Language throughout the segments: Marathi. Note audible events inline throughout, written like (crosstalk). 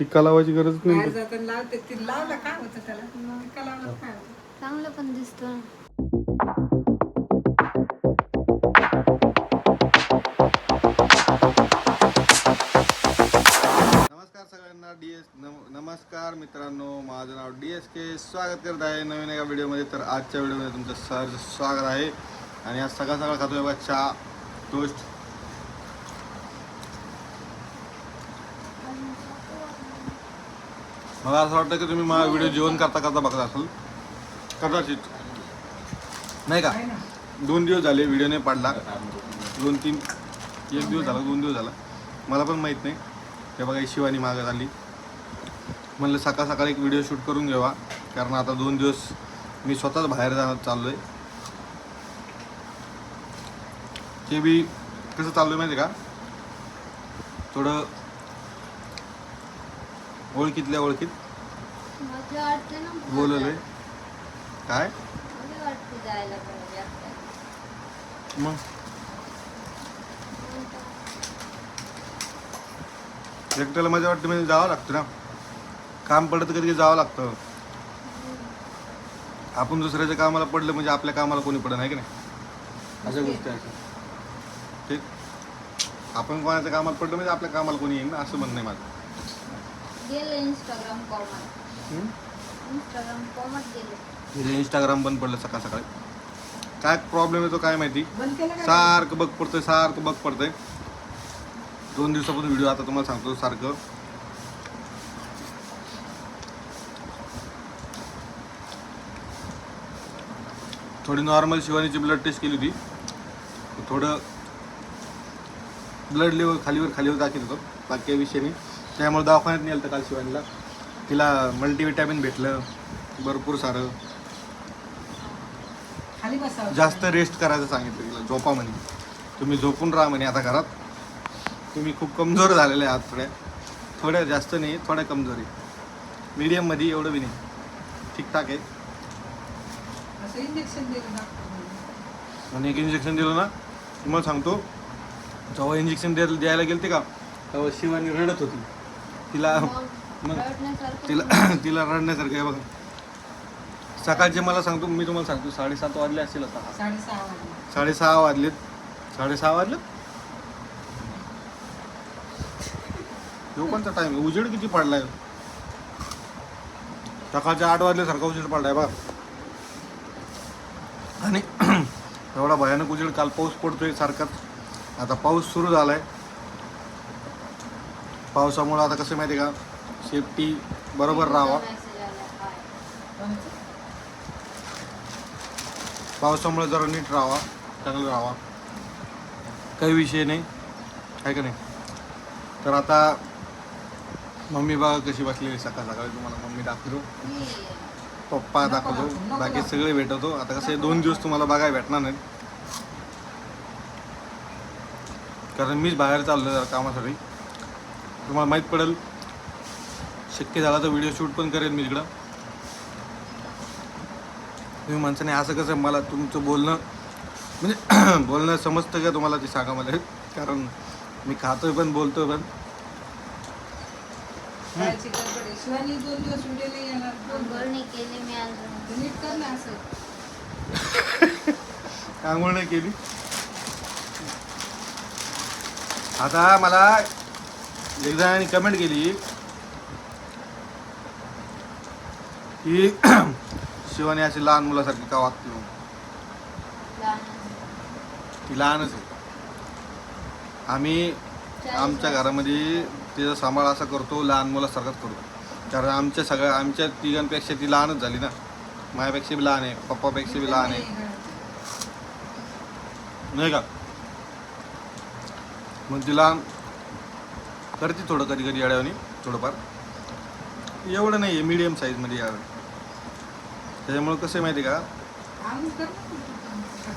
टिक्का लावायची गरज नाही जाताना लावते. ती लावलं काय होतं त्याला? टिक्का लावलं काय होतं? चांगलं पण दिसतं. नमस्कार सगळ्यांना. डी एस नमस्कार मित्रांनो. माझं नाव डी एस के स्वागत करत आहे नवीन एका व्हिडिओमध्ये. तर आजच्या व्हिडिओमध्ये तुमचं सहर्ष स्वागत आहे. आणि आज सकाळ सकाळ खातोय बघा चहा टोस्ट मला असं वाटतं की तुम्ही माझा व्हिडिओ जेवण करता करता बघत असाल. कदाचित. नाही का? दोन दिवस झाले व्हिडिओ नाही पाडला. दोन तीन एक दिवस झाला दोन दिवस झाला. मला पण माहीत नाही. ते बघा शिवानी मागत आली म्हणलं सकाळ सकाळ एक व्हिडिओ शूट करून घ्यावा कारण आता दोन दिवस मी स्वतःच बाहेर जाणार चाललो आहे ते बी कसं चाललो आहे माहिती आहे का? थोडं ओळखीतल्या ओळखीत? मजा वाटते ना बोलवलंय. काय? मला वाटते जायला पाहिजे आपल्याला. मग? एकट्याला मजा वाटते म्हणजे जावं लागतं ना. काम पडलं तर कधी जावं लागतं. आपण दुसऱ्याच्या कामाला पडलं म्हणजे आपल्या कामाला कोणी पडत नाही की नाही? अशा गोष्टी आहेत. ठीक. आपण कोणाच्या कामाला पडलं म्हणजे आपल्या कामाला कोणी येईल ना? असं म्हणणं आहे माझं. गेले इंस्टाग्राम? इंस्टाग्राम गेले. इंस्टाग्राम बंद पडलं सकाळ सकाळी. काय प्रॉब्लेम येतो काय माहिती? बंद केलं का? सारखं बघ पडतंय सारखं बघ पडतंय. दोन दिवसापासून व्हिडिओ आता तुम्हाला सांगतो सारखं. थोडी नॉर्मल शिवानीची ब्लड टेस्ट केली होती. थोडं ब्लड लेवल खालीवर खालीवर दाखवत होतो. बाकी काही विषय नाही. त्यामुळे दवाखान्यात नेलं काल शिवानीला. तिला मल्टीविटॅमिन भेटलं भरपूर सारं. खाली बसावं जास्त रेस्ट करायचं सांगितलं तिला झोपा म्हणे. तुम्ही झोपून राहा म्हणे आता घरात. तुम्ही खूप कमजोर झालेले आहात थोड्या. थोड्या जास्त नाही थोड्या कमजोर. आहे मीडियममध्ये एवढं बी नाही. ठीकठाक आहे. असं इंजेक्शन दिलं डॉक्टर आणि एक इंजेक्शन दिलं ना? तुम्हाला सांगतो. जेव्हा इंजेक्शन द्यायला द्यायला गेलते का तेव्हा शिवानी रडत होती. तिला मग तिला (clears throat) तिला रडण्यासारखं आहे बघा. सकाळचे मला सांगतो मी तुम्हाला सांगतो साडेसात वाजले असतील आता. साडेसहा वाजले. साडेसहा वाजलेत. साडेसहा वाजलेत? तो कोणता टाइम उजेड किती पडलाय? सकाळच्या आठ वाजल्यासारखा उजेड पडलाय बघा. आणि (clears throat) एवढा भयानक उजेड काल पाऊस पडतोय सारखाच आता पाऊस सुरू झालाय. पावसामुळं आता कसं माहिती आहे का? सेफ्टी बरोबर राहावा. पावसामुळे जरा नीट राहावा चांगलं राहावा. काही विषय नाही. आहे का नाही? तर आता मम्मी बाबा कशी बसलेली सकाळ सकाळी. तुम्हाला मम्मी दाखवतो. पप्पा दाखवतो. बाकी सगळे भेटवतो. आता कसं आहे, दोन दिवस तुम्हाला बघायला भेटणार नाही. कारण मीच बाहेर चाललो जरा कामासाठी. तुम्हाला माहीत पडेल शक्य झाला तर व्हिडिओ शूट पण करेन मी इकडं. तुम्ही म्हणता नाही असं कसं मला तुमचं बोलणं म्हणजे (clears throat) बोलणं समजतं का तुम्हाला ते सांगा मला? कारण मी खातोय पण बोलतोय पण. (laughs) आंघोळ नाही केली. आता मला एक जणांनी कमेंट केली की (clears throat) शिवानी अशी लहान मुलासारखी का वागते ती लहानच आहे. आम्ही आमच्या घरामध्ये तिचा सांभाळ असा करतो लहान मुलासारखाच करतो. कारण आमच्या सगळ्या आमच्या तिघांपेक्षा ती लहानच झाली ना. माझ्यापेक्षा बी लहान आहे पप्पापेक्षा बी लहान आहे. नाही का? मग तिला करते थोडं कधी कधी येड्यावानी थोडंफार. एवढं नाही आहे मीडियम साईजमध्ये यावं. त्याच्यामुळं कसं आहे माहिती आहे का?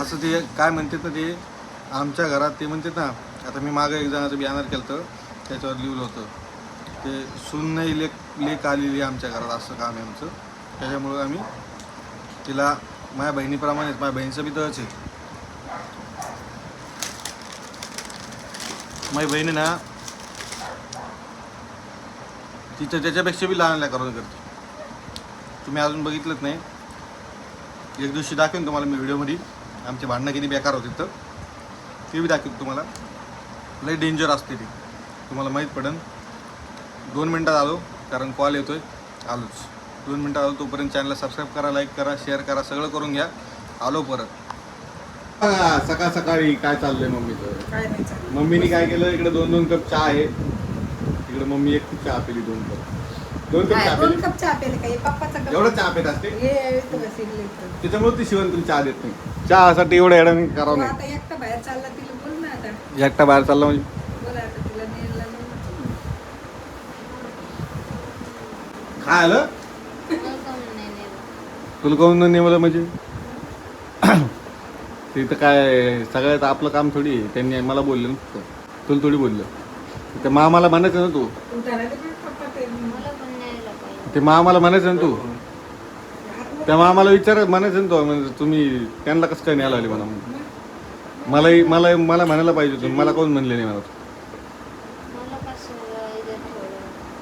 असं ते काय म्हणतात ना ते आमच्या घरात ते म्हणतात ना आता मी मागं एक जणाचं बॅनर केलं होतं त्याच्यावर लिहिलं होतं. ते सून नाही लेख लेख आलेली आहे आमच्या घरात असं काम आहे आमचं. त्याच्यामुळं आम्ही तिला माझ्या बहिणीप्रमाणेच माझ्या बहिणीचं बी तच आहे. माझी बहीण ना तिचं त्याच्यापेक्षा बी लहान लेकरांना करते. तुम्ही अजून बघितलंच नाही. एक दिवशी दाखवेन तुम्हाला मी व्हिडिओमध्ये. आमचे भांडणं किती बेकार होते तर ते बी दाखवेन तुम्हाला. लई डेंजर असते ती. तुम्हाला माहीत पडेल दोन मिनटात आलो कारण कॉल येतोय. आलोच. दोन मिनटात आलो तोपर्यंत चॅनलला सबस्क्राईब करा लाईक करा शेअर करा सगळं करून घ्या. आलो परत. सकाळ सकाळी काय चाललंय मम्मीचं? काय नाही चाललं मम्मीने काय केलं? इकडे दोन दोन कप चहा आहे. इकडे मम्मी एक चहा पिली दोन कप. दोन कप चहा दोन पिली? कप चहा पेले काही पप्पाचा कप एवढं चहा पित असते? हे इथं बसलेलं इथं. त्याच्यामुळे ती शिवण तुला चहा देत नाही. चहासाठी एवढं येडं करावं तू नाही. आता एकटा बाहेर चालला तिला बोल ना आता. एकटा बाहेर चालला म्हणजे? बोल आता तिला नेला काय आलं? नाही. तुला कोण नेमलं म्हणजे? ते तर काय सगळ्यात आपलं काम थोडी आहे. त्यांनी मला बोललं ना फक्त. तुला थोडी बोललं. ते मामाला म्हणायचं ना तू? ते मामाला म्हणायचं ना तू? त्या मामाला विचार म्हणायचं ना तो म्हणजे तुम्ही त्यांना कसं काय न्यायला आले म्हणा मलाही मला मला म्हणायला पाहिजे तुम्ही मला कोण म्हणले नाही मला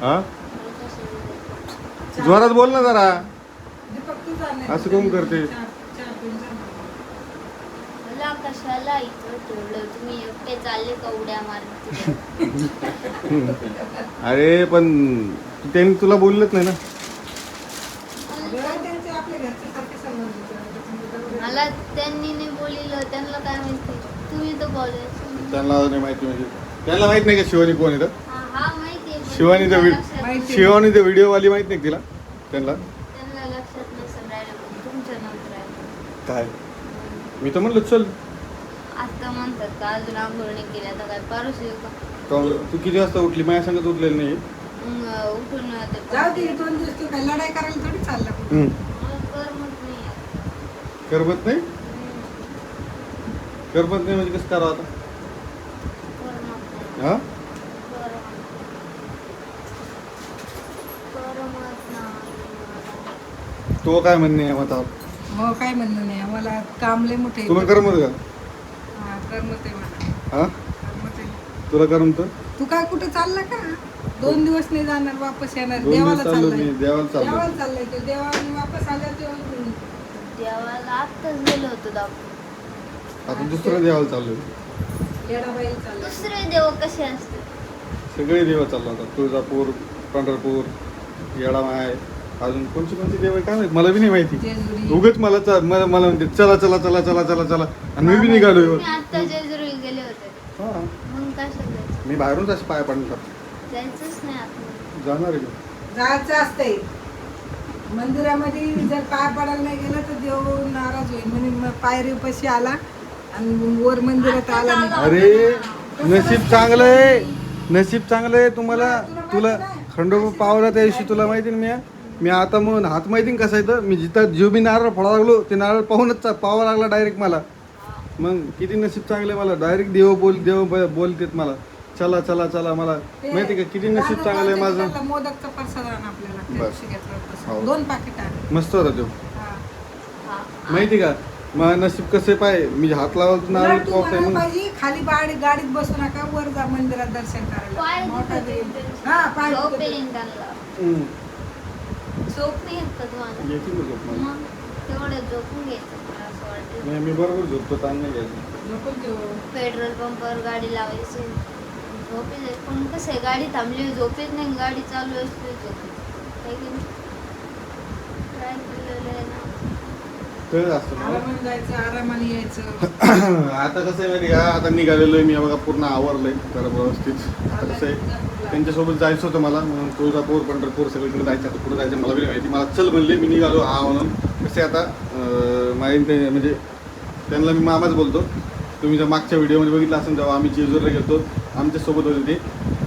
हा जोरात बोल ना जरा. असं कोण करते? चहा- चहा पिऊन जा ना. मला कशाला इथं ठेवलं तुम्ही एकटे चालले का उड्या मारत? (laughs) अरे पण त्यांनी तुला बोललंच नाही ना. मला त्यांनी नाही बोलिलं त्यांना काय माहिती? तुम्ही तर बोलायचं त्यांना नाही माहिती म्हणजे. त्यांना माहीत नाही का शिवानी कोण आहे तर? हा हा माहिती आहे, पण शिवानी त्यांना दवी- लक्षात- माहिती. शिवानी ते व्हिडिओवाली माहीत नाही का तिला? त्यांना? त्यांना लक्षात नसेल राहिलं. पण तुमच्या नंतर राहिलं काय? मी तर म्हणलं चल. आता म्हणतात का अजून आंघोळ नाही केली आता काय पारूस येऊ का? तर तू किती वाजता उठली? माझ्या संगत उठलेली नाही मग उठून ते जाऊ दे दोन दिवस तू काय लढाई करायला थोडी चालला. कुठं. हम्म. मला करमत नाही आहे. करमत नाही? हम्म, करमत नाही म्हणजे कसं करावं आता? करमत नाही. हा? करमत तो काय म्हणणे आहे मग हो काय म्हणणं नाही. आम्हाला काम लय मोठे तुला करमत का? करमत आहे मला हा? करमत आहे. तुला करमत तू काय कुठे चालला का? दोन दिवस नाही जाणार वापस येणार. देवाला चाललो चाललाय. मी. देवाला चाललो. देवाला चाललाय तो. देवाने वापस आल्या तेव्हा देवाला आत्ताच गेलो होतो दाखवून आता दुसरं देवाला चाललो येडाबाई चाललाय. दुसरे देव कसे असते सगळे देव चाललो आता. तुळजापूर पंढरपूर येडामाय. अजून कोणची कोणती देव आहे? काय माहीत मला बी नाही माहिती. जेजुरी. उगच मला चा- मला मला म्हणते चला चला चला चला चला चला. आणि मी बी निघालो तुम्ही आत्ता जेजुरी गेले होते. हा. मग कशाला जायचं? मी बाहेरूनच असे पाय जायचंच नाही आतमध्ये जाणार आहे. मी. जायचं असतंय. मंदिरामध्ये जर पाय पडायला नाही गेलं तर देव नाराज होईल. म्हणजे मग पायरी पशी आला आणि वर मंदिरात आला नाही अरे नशीब चांगलं आहे. नशीब चांगलं आहे तुम्हाला. तुला खंडोबा पावला त्या दिवशी तुला माहिती ना मी? मी आता मग हात माहिती कसं आहे तर मी जिथं जीव मी नारळ फोडा लागलो ते नारळ पाहूनच चा- पाहावा लागला डायरेक्ट मला. मग किती नशीब चांगलं आहे मला. डायरेक्ट देव बोल देव ब- बोलतेत मला. चला चला चला मला. माहिती का किती नशीब चांगलं आहे माझं? त्याला मोदकचा प्रसाद आण आपल्याला त्या बस. दिवशी घेतला होता. हो. दोन पाकिट आण मस्त होता तो. हा. हा. माहिती का? मग नशीब कसं पाय? मी हात लावत नारळ मग पाहिजे खाली गाडी गाडीत बसू नका. वर जा मंदिरात दर्शन पाय करायला मोठा दुखत देव. हा पाय दुखत त्यांना. हम्म. झोप नाही येत का तुम्हाला येते ना झोप मला. मग तेवढं झोपून घ्यायचं मला असं वाटतं नाही, मी बरोबर झोपतो ताण नाही घ्यायचं. पेट्रोल पंपावर गाडी लावायची झोप येते पण कसं आहे गाडी थांबली झोप येत नाही गाडी चालू असली झोप येते. है की नाही ट्राय केलेलं आहे ना कळत असतं मला. आरामाने जायचं आरामाने यायचं. (coughs) आता कसं आहे माहिती का? आता निघालेलो आहे मी बघा पूर्ण आवरलंय जरा व्यवस्थित. आता कसं आहे त्यांच्यासोबत जायचं होतं मला म्हणून तुळजापूर पंढरपूर सगळीकडे जायचं आता कुठं जायचं मला बी माहिती. मला चल म्हणले मी निघालो हा म्हणून. कसे आता अं, माझे ते म्हणजे त्यांना मी मामाच बोलतो. तुम्ही जर मागच्या व्हिडिओमध्ये बघितलं असेल तेव्हा आम्ही जेजूरला गेलो आमच्यासोबत होते ते.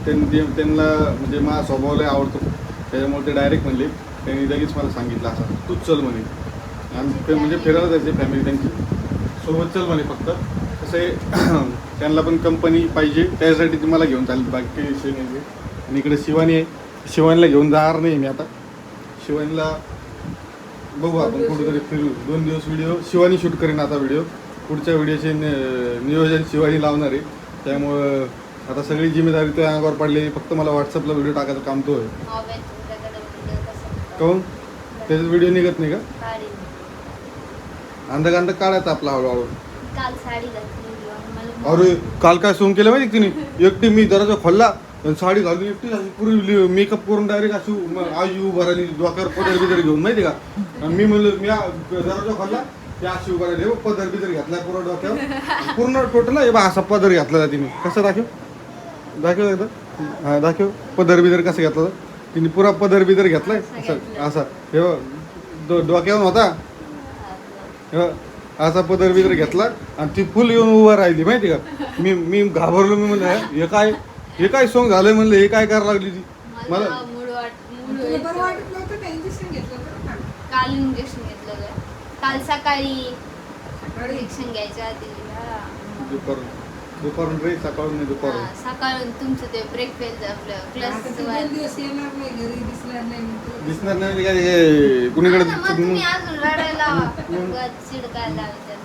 त्यांनी ते- त्यांना म्हणजे माझा स्वभाव लय आवडतो. त्याच्यामुळे ते डायरेक्ट म्हणले त्यांनी लगेच मला सांगितलं असं. तूच चल म्हणे. आम्ही ते म्हणजे फिरायला जायचे फॅमिली त्यांची सोबत चल म्हणे फक्त. कसं आहे (clears throat) त्यांना पण कंपनी पाहिजे. त्यासाठी ती मला घेऊन चालली. बाकी काही विषय नाही. आणि इकडे शिवानी आहे. शिवानीला घेऊन जाणार नाही मी आता. शिवानीला बघू आपण कुठेतरी फिरू. दोन दिवस व्हिडिओ शिवानी शूट करेन आता व्हिडिओ पुढच्या व्हिडिओचे नियोजन शिवानी लावणार आहे. त्यामुळं आता सगळी जिम्मेदारी तो अंगावर पडली फक्त मला व्हॉट्सअपला व्हिडिओ टाकायचं काम तो आहे. मोबाईल तुमच्याकडे व्हिडिओ निघत नाही का? अंधक अंधक काढायचा आपला हळूहळू. काल साडी घातली मला अरे काल काय सोंग केलं माहिती तिने? (laughs) एकटी मी दरवाजा खोलला आणि साडी घालून एकटी अशी पुरी मेकअप करून डायरेक्ट अशी म- आई उभा राहिली डोक्यावर पदर बिदर घेऊन माहिती का? आणि मी म्हणलं मी आ- खोलला त्या अशी उभा राहिली हो, पदर बिदर घेतला पूर्ण डोक्यावर. पूर्ण टोटल हे बा असा पदर घेतला तिने. कसं दाखव? दाखव एकदा. हा दाखव. पदर बिदर कसं घेतला तिने पुरा पदर बिदर घेतलाय? असं असा हे बघ, डो- डोक्यावर होता असा पदर बिदर घेतला आणि ती फुल येऊन उभा राहिली माहिती का? मी मी घाबरलो मी म्हणलं हे काय हे काय सोंग झालंय? म्हणलं हे काय करायला लागली ती? मला काल इंजेक्शन घेतलं ग. काल सकाळी इंजेक्शन घ्यायच्या आधी हा. दुपारून रे सकाळून नाही दुपारून. सकाळून तुमचं ते ब्रेक फेल आपलं आता क्लास तू दोन दिवस येणार नाही घरी दिसणार नाही दिसणार नाही म्हणजे काय हे कुणीकडे मग तुम्ही अजून रडायला उगाच चिडकायला लावायचं.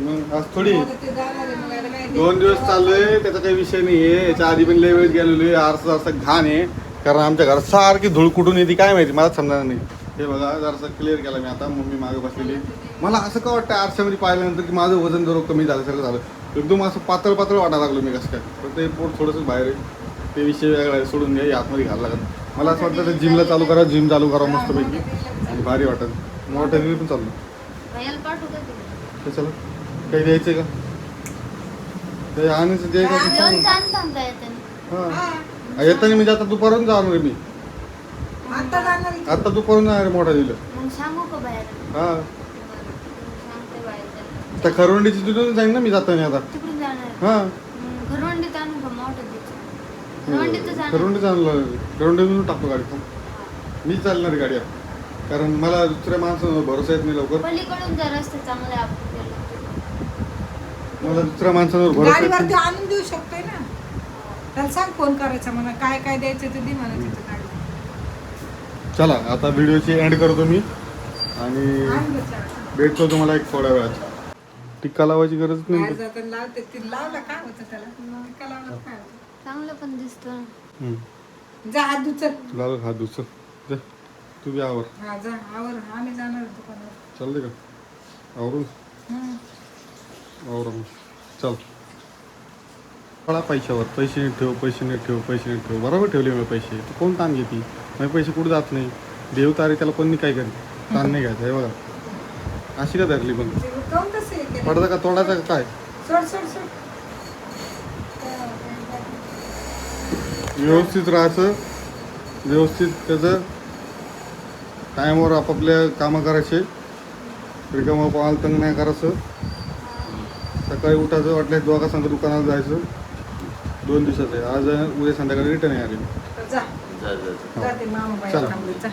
मग आज थोडी. आता ते जाणार आहे मग आता काय ते- दोन दिवस चाललोय त्याचा काही विषय नाहीये याच्या आधी पण लय वेळेस गेलेलो आहे. आरसा जरासा घाण आहे. कारण आमच्या घरात सारखी धूळ कुठून येते काय माहिती? मला समजणार नाही. हे बघा जरासा क्लिअर केला मी आता. मम्मी मागे बसलेली मला असं का वाटतं आरशामध्ये पाहिल्यानंतर की माझं वजन जरा कमी झाल्यासारखं झालं? एकदम असं पातळ पातळ वाटायला लागलो मी कसं काय? पण ते पोट थोडंसं बाहेर आहे. ते विषय वेगळा आहे सोडून हे आतमध्ये घालायला लागत मला असं वाटतं जिमला चालू करा जिम चालू करा मस्तपैकी. आणि भारी वाटत मोठं पण तुम्ही? कशाला काही द्यायचं का? ते आणायचं द्यायचं? हा. येताना. मी आता दुपारून जाणार मी. आता जाणार. आता दुपारून जाणार मोठा दिलं? मग सांगू का बाहेर? हा. सांगते बाहेर त्या खरवंडीची तिथून जाईन ना मी जाताना आता. तिकडून जाणार. हा. मग घरवंडीत आणू का मोठं द्यायचं घरवंडीतच आणू. खरवंडी चाललं खरवंडीतून टाकतो गाडी थांब. मी चालणार गाडी आता. कारण मला दुसऱ्या माणसावर भरोसा येत नाही लवकर. पलीकडून जर रस्ते चांगले आपण गेलो. मला दुसऱ्या माणसावर भरोसा येत गाडीवरती नाही. आणून देऊ शकतोय ना? त्याला सांग फोन करायचा म्हणा काय काय द्यायचं ते दे म्हणा तिथं. चला आता व्हिडिओची एंड करतो मी. आणि. भेटतो तुम्हाला एक थोड्या वेळात. टिक्का लावायची गरज नाही? चांगलं पण दिसतं. जा हात हा दुसरं जा. तू बी आवर. हा जा. आवर. आम्ही जाणार दुकानावर. चालते का? आवरून. आवरून. चल. पळा पैशावर. पैसे नीट ठेव पैसे नीट ठेव पैसे नीट ठेव. बरोबर ठेवले मी पैसे. तू कोण ताण घेते? नाही पैसे कुठं जात नाही. देव तारे त्याला कोणी काय करेल ताण नाही घ्यायचं हे बघा. अशी का धरली पण? ते पडदा का तोडायचा का काय? व्यवस्थित राहायचं व्यवस्थित त्याचं टायमावर आपापल्या कामं करायचे. रिकामं पाहाल तंग नाही करायचं. सकाळी उठायचं वाटल्यास दोघा संग दुकानात जायचं. दोन दिवसाचं आहे. आज उद्या संध्याकाळी रिटर्न येणार आहे जा. जा जा जा. जा ते मामा बाई जा